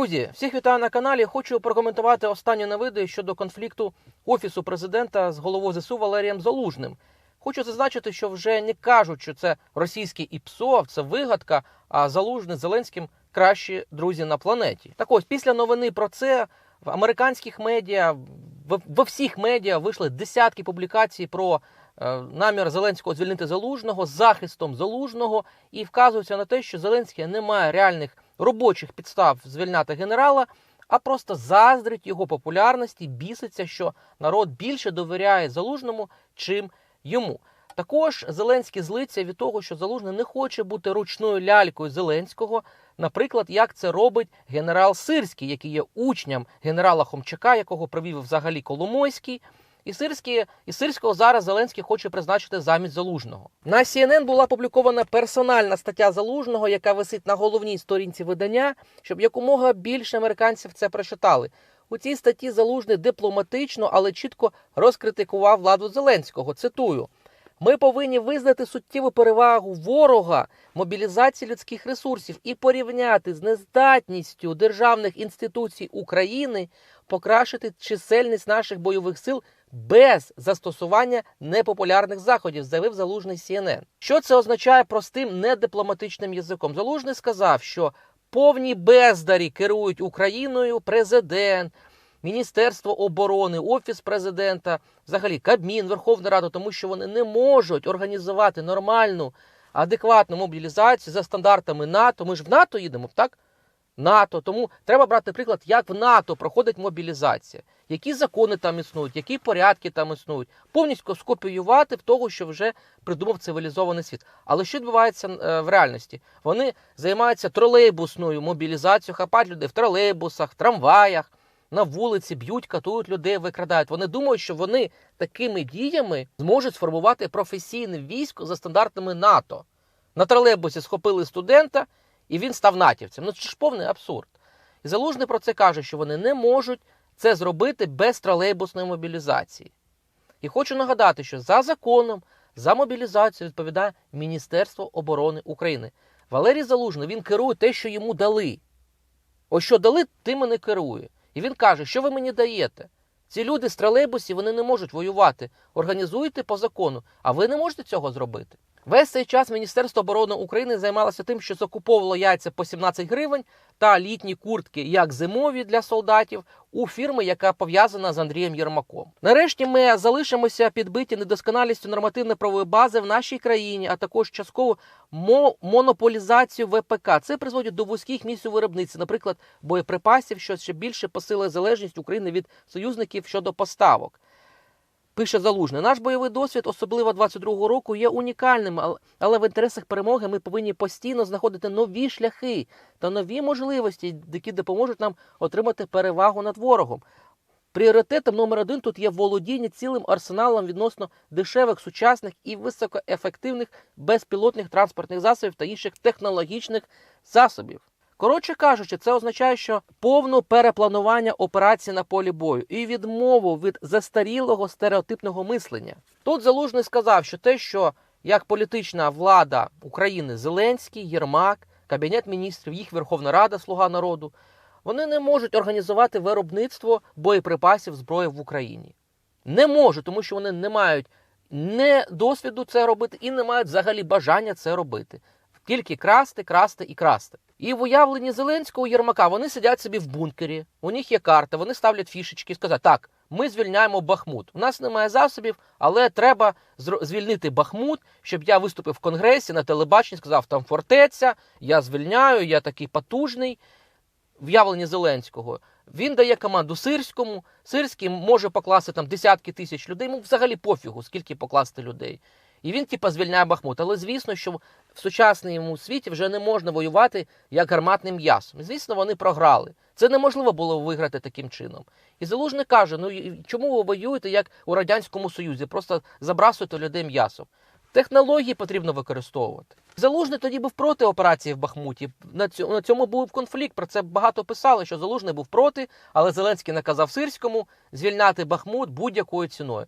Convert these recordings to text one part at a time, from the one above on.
Друзі, всіх вітаю на каналі. Хочу прокоментувати останні новини щодо конфлікту офісу президента з головою ЗСУ Валерієм Залужним. Хочу зазначити, що вже не кажуть, що це російський ІПСО, це вигадка, а Залужний з Зеленським кращі друзі на планеті. Так ось після новини про це в американських медіа, во всіх медіа вийшли десятки публікацій про е, намір Зеленського звільнити Залужного захистом Залужного і вказується на те, що Зеленський не має реальних робочих підстав звільняти генерала, а просто заздрить його популярності, біситься, що народ більше довіряє Залужному, чим йому. Також Зеленський злиться від того, що Залужний не хоче бути ручною лялькою Зеленського, наприклад, як це робить генерал Сирський, який є учнем генерала Хомчака, якого привів взагалі Коломойський. І Сирський, і Сирського зараз Зеленський хоче призначити замість Залужного. На CNN була опублікована персональна стаття Залужного, яка висить на головній сторінці видання, щоб якомога більше американців це прочитали. У цій статті Залужний дипломатично, але чітко розкритикував владу Зеленського. Цитую. Ми повинні визнати суттєву перевагу ворога мобілізації людських ресурсів і порівняти з нездатністю державних інституцій України покращити чисельність наших бойових сил без застосування непопулярних заходів, заявив залужний CNN. Що це означає простим недипломатичним язиком? Залужний сказав, що повні бездарі керують Україною президент. Міністерство оборони, офіс президента, взагалі Кабмін, Верховна Рада, тому що вони не можуть організувати нормальну, адекватну мобілізацію за стандартами НАТО. Ми ж в НАТО їдемо, так? НАТО. Тому треба брати приклад, як в НАТО проходить мобілізація, які закони там існують, які порядки там існують, повністю скопіювати в того, що вже придумав цивілізований світ. Але що відбувається е, в реальності? Вони займаються тролейбусною мобілізацією, хапають людей в тролейбусах, в трамваях, на вулиці, б'ють, катують людей, викрадають. Вони думають, що вони такими діями зможуть сформувати професійне військо за стандартами НАТО. На тролейбусі схопили студента, і він став натівцем. Ну це ж повний абсурд. І Залужний про це каже, що вони не можуть це зробити без тролейбусної мобілізації. І хочу нагадати, що за законом за мобілізацію відповідає Міністерство оборони України. Валерій Залужний він керує те, що йому дали. Ось що дали, тим і не керує. І він каже, що ви мені даєте? Ці люди з тролейбусів вони не можуть воювати. Організуйте по закону, а ви не можете цього зробити. Весь цей час Міністерство оборони України займалося тим, що закуповувало яйця по 17 гривень та літні куртки, як зимові для солдатів, у фірми, яка пов'язана з Андрієм Єрмаком. Нарешті ми залишимося підбиті недосконалістю нормативно-правової бази в нашій країні, а також частково мо- монополізацію ВПК. Це призводить до вузьких місць у виробництві, наприклад, боєприпасів, що ще більше посилить залежність України від союзників щодо поставок. Пише Залужний, наш бойовий досвід, особливо 22-го року, є унікальним, але в інтересах перемоги ми повинні постійно знаходити нові шляхи та нові можливості, які допоможуть нам отримати перевагу над ворогом. Пріоритетом номер один тут є володіння цілим арсеналом відносно дешевих, сучасних і високоефективних безпілотних транспортних засобів та інших технологічних засобів. Коротше кажучи, це означає, що повне перепланування операції на полі бою і відмову від застарілого стереотипного мислення. Тут Залужний сказав, що те, що як політична влада України Зеленський, Єрмак, Кабінет міністрів, їх Верховна Рада, Слуга народу, вони не можуть організувати виробництво боєприпасів зброї в Україні. Не можуть, тому що вони не мають не досвіду це робити і не мають взагалі бажання це робити. Тільки красти, красти і красти. І в уявленні Зеленського Єрмака вони сидять собі в бункері, у них є карта, вони ставлять фішечки і сказати, так, ми звільняємо Бахмут. У нас немає засобів, але треба звільнити Бахмут, щоб я виступив в конгресі на телебаченні, сказав, там фортеця, я звільняю, я такий потужний. В'явлення Зеленського. Він дає команду Сирському. Сирський може покласти там десятки тисяч людей. Йому взагалі пофігу, скільки покласти людей. І він, типа, звільняє Бахмут. Але звісно, що в сучасному світі вже не можна воювати як гарматним м'ясом. Звісно, вони програли. Це неможливо було виграти таким чином. І Залужний каже: ну чому ви воюєте як у Радянському Союзі? Просто забрасуєте людей м'ясом. Технології потрібно використовувати. Залужний тоді був проти операції в Бахмуті. На цьому, був конфлікт. Про це багато писали, що Залужний був проти, але Зеленський наказав Сирському звільняти Бахмут будь-якою ціною.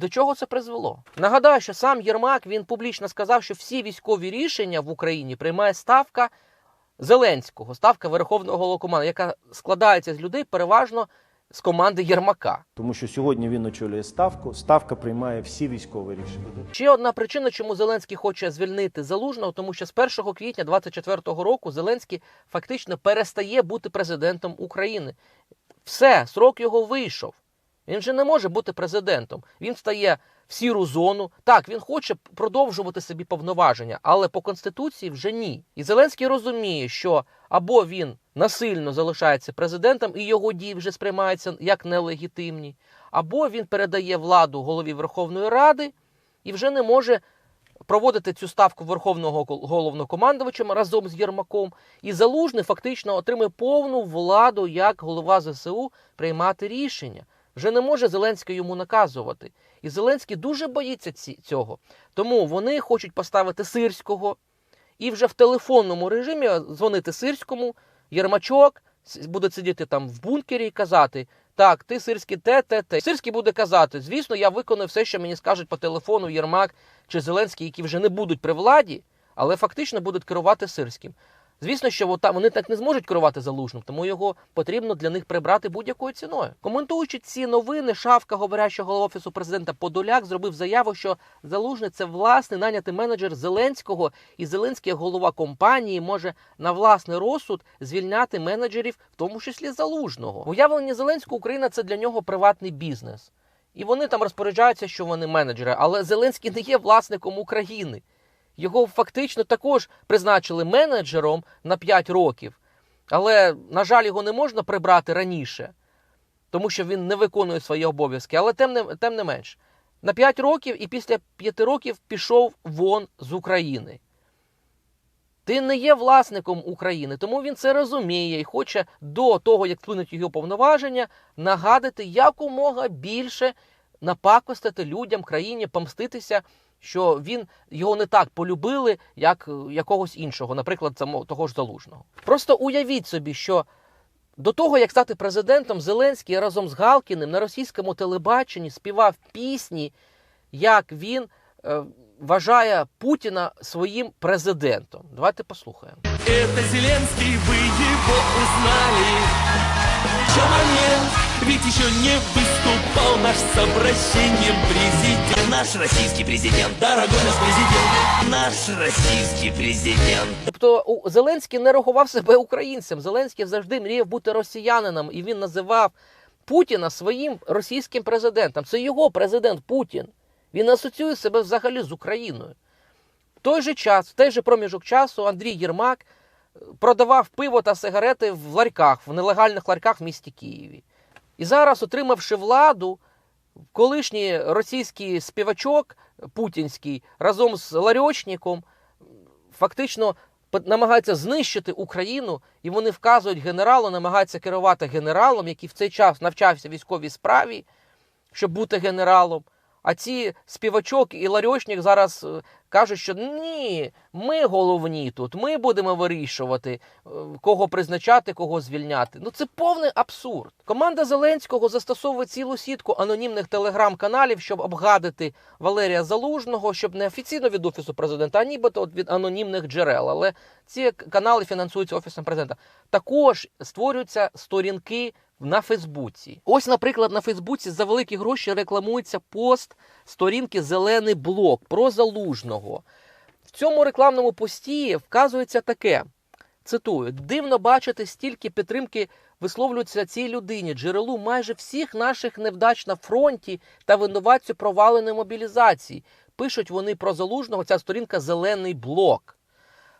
До чого це призвело? Нагадаю, що сам Єрмак він публічно сказав, що всі військові рішення в Україні приймає ставка Зеленського, ставка Верховного Головкоманда, яка складається з людей переважно з команди Єрмака. Тому що сьогодні він очолює ставку. Ставка приймає всі військові рішення. Ще одна причина, чому Зеленський хоче звільнити Залужного, тому що з 1 квітня 2024 року Зеленський фактично перестає бути президентом України. Все, срок його вийшов. Він вже не може бути президентом. Він стає в сіру зону. Так, він хоче продовжувати собі повноваження, але по конституції вже ні. І Зеленський розуміє, що або він насильно залишається президентом, і його дії вже сприймаються як нелегітимні, або він передає владу голові Верховної Ради і вже не може проводити цю ставку верховного головнокомандувачем разом з Єрмаком. І Залужний фактично отримує повну владу як голова ЗСУ приймати рішення. Вже не може Зеленський йому наказувати. І Зеленський дуже боїться ці, цього. Тому вони хочуть поставити сирського і вже в телефонному режимі дзвонити сирському, Єрмачок буде сидіти там в бункері і казати: так, ти сирський те, те, те. Сирський буде казати: звісно, я виконую все, що мені скажуть по телефону Єрмак чи Зеленський, які вже не будуть при владі, але фактично будуть керувати сирським. Звісно, що вони так не зможуть керувати залужним, тому його потрібно для них прибрати будь-якою ціною. Коментуючи ці новини, шавка говорящого голова офісу президента Подоляк зробив заяву, що залужний це власний нанятий менеджер Зеленського, і Зеленський, голова компанії, може на власний розсуд звільняти менеджерів, в тому числі залужного. В уявленні Зеленського Україна це для нього приватний бізнес. І вони там розпоряджаються, що вони менеджери. Але Зеленський не є власником України. Його фактично також призначили менеджером на 5 років. Але, на жаль, його не можна прибрати раніше, тому що він не виконує свої обов'язки. Але тим не, тим не менш, на 5 років і після 5 років пішов вон з України. Ти не є власником України, тому він це розуміє і хоче до того, як вплинуть його повноваження, нагадати якомога більше напакостити людям, країні, помститися, що він його не так полюбили, як е, якогось іншого, наприклад, само- того ж залужного. Просто уявіть собі, що до того, як стати президентом, Зеленський разом з Галкіним на російському телебаченні співав пісні, як він е, вважає Путіна своїм президентом. Давайте послухаємо. Это Зеленский, вы его узнали Чё момент, ведь еще не выступал наш с обращением президент Наш российский президент, дорогой наш президент Наш российский президент Тобто Зеленський не рахував себе українцем. Зеленський завжди мріяв бути росіянином, і він називав Путіна своїм російським президентом. Це його президент Путін. Він асоціює себе взагалі з Україною. В той же час, в той же проміжок часу, Андрій Єрмак продавав пиво та сигарети в ларьках, в нелегальних ларьках в місті Києві. І зараз, отримавши владу, колишній російський співачок путінський разом з ларьочником фактично намагаються знищити Україну, і вони вказують генералу, намагаються керувати генералом, який в цей час навчався військовій справі, щоб бути генералом. А ці співачок і ларьочник зараз е, кажуть, що ні, ми головні тут, ми будемо вирішувати, е, кого призначати, кого звільняти. Ну це повний абсурд. Команда Зеленського застосовує цілу сітку анонімних телеграм-каналів, щоб обгадити Валерія Залужного, щоб не офіційно від офісу президента, а нібито від анонімних джерел. Але ці канали фінансуються офісом президента. Також створюються сторінки на Фейсбуці. Ось, наприклад, на Фейсбуці за великі гроші рекламується пост сторінки Зелений блок про залужного. В цьому рекламному пості вказується таке: цитую: дивно бачити, стільки підтримки висловлюється цій людині, джерелу майже всіх наших невдач на фронті та винуватцю проваленої мобілізації. Пишуть вони про залужного. Ця сторінка Зелений блок.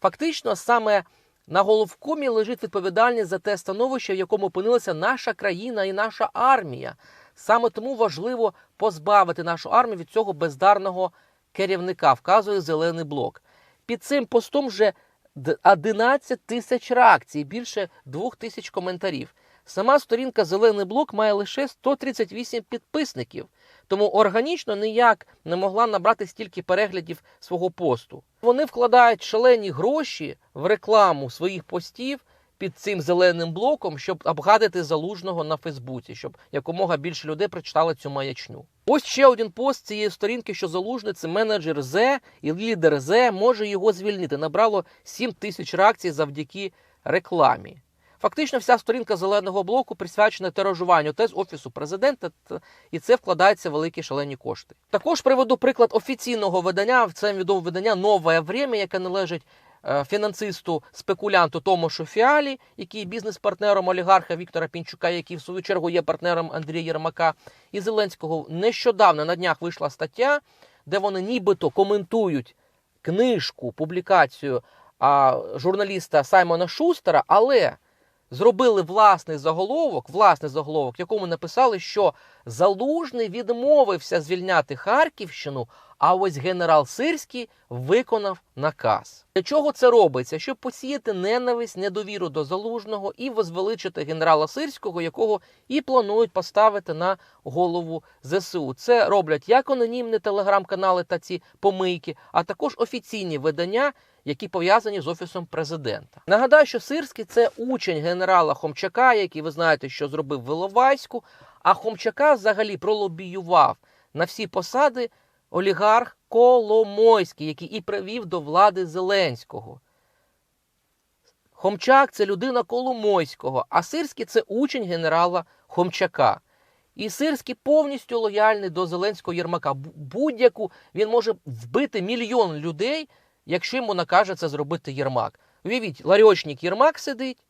Фактично, саме на головкомі лежить відповідальність за те становище, в якому опинилася наша країна і наша армія. Саме тому важливо позбавити нашу армію від цього бездарного керівника, вказує зелений блок. Під цим постом вже д- 11 тисяч реакцій, більше 2 тисяч коментарів. Сама сторінка Зелений блок має лише 138 підписників, тому органічно ніяк не могла набрати стільки переглядів свого посту. Вони вкладають шалені гроші в рекламу своїх постів під цим зеленим блоком, щоб обгадити залужного на Фейсбуці, щоб якомога більше людей прочитали цю маячню. Ось ще один пост цієї сторінки, що залужний це менеджер З і лідер З може його звільнити. Набрало 7 тисяч реакцій завдяки рекламі. Фактично, вся сторінка зеленого блоку присвячена тиражуванню тез офісу президента, і це вкладається в великі шалені кошти. Також приведу приклад офіційного видання. Це відоме видання Нове Время, яке належить е, фінансисту спекулянту Томашу Фіалі, який бізнес-партнером олігарха Віктора Пінчука, який в свою чергу є партнером Андрія Єрмака і Зеленського. Нещодавно на днях вийшла стаття, де вони нібито коментують книжку, публікацію а, журналіста Саймона Шустера, але зробили власний заголовок, власний заголовок, якому написали, що Залужний відмовився звільняти Харківщину, а ось генерал Сирський виконав наказ. Для чого це робиться? Щоб посіяти ненависть, недовіру до залужного і возвеличити генерала Сирського, якого і планують поставити на голову ЗСУ. Це роблять як анонімні телеграм-канали та ці помийки, а також офіційні видання, які пов'язані з офісом президента. Нагадаю, що Сирський це учень генерала Хомчака, який ви знаєте, що зробив в Іловайську. А Хомчака взагалі пролобіював на всі посади олігарх Коломойський, який і привів до влади Зеленського. Хомчак це людина Коломойського, а Сирський це учень генерала Хомчака. І Сирський повністю лояльний до Зеленського Єрмака. Будь-яку він може вбити мільйон людей, якщо йому накаже це зробити Єрмак. Уявіть, ларьочник Єрмак сидить,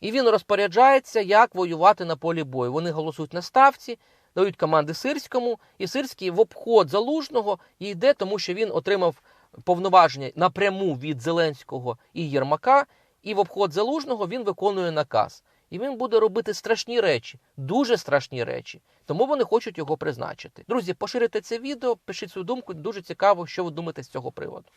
і він розпоряджається, як воювати на полі бою. Вони голосують на ставці, дають команди Сирському, і Сирський в обход залужного йде, тому що він отримав повноваження напряму від Зеленського і Єрмака, і в обход залужного він виконує наказ. І він буде робити страшні речі, дуже страшні речі. Тому вони хочуть його призначити. Друзі, поширюйте це відео, пишіть свою думку. Дуже цікаво, що ви думаєте з цього приводу.